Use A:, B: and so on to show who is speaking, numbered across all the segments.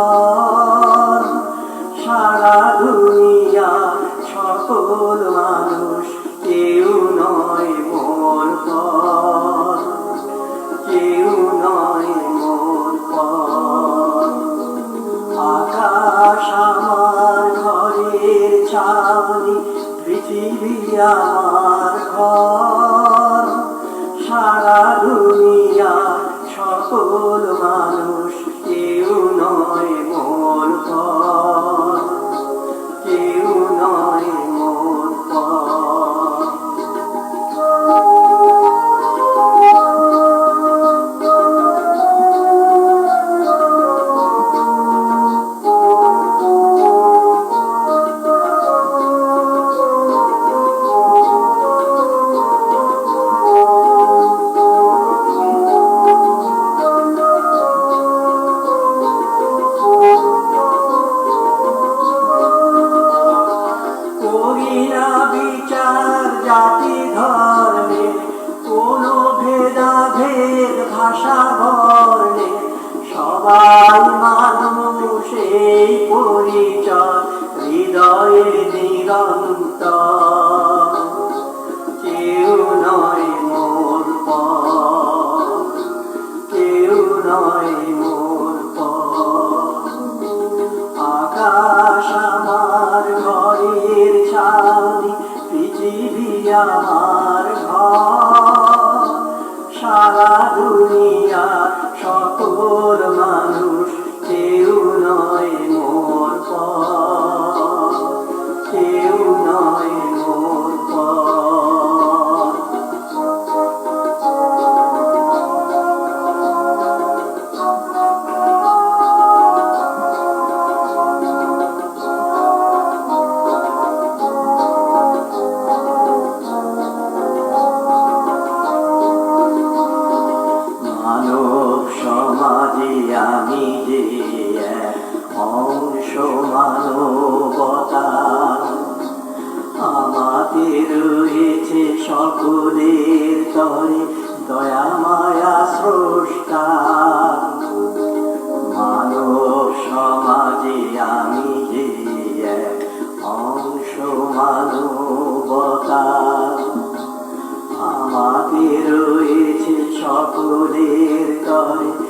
A: ঘর সারা দুনিয়া সকল মানুষ কেউ নয় মোর পর কেউ নয় মোর পর আকাশ আমার ঘরের ছানি পৃথিবী আমার ঘর। সারা দুনিয়া সকল মানুষ কেউ মানুষ এই পরিচয় হৃদয়ে নিরন্তর। আমি যে অংশ মানবতা আমাতে রয়েছে সকলের মানব সমাজে আমি যে অংশ মানবতা আমাদের রয়েছে সকলের তরে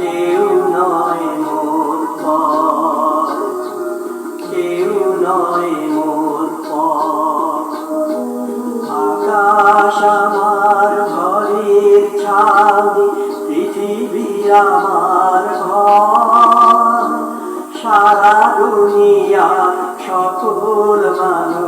A: কেউ নয় মোর পর কেউ নয় মোর পর আকাশ আমার ঘরের ছাদি পৃথিবী আমার ঘর। সারা দুনিয়া সকল মানুষ।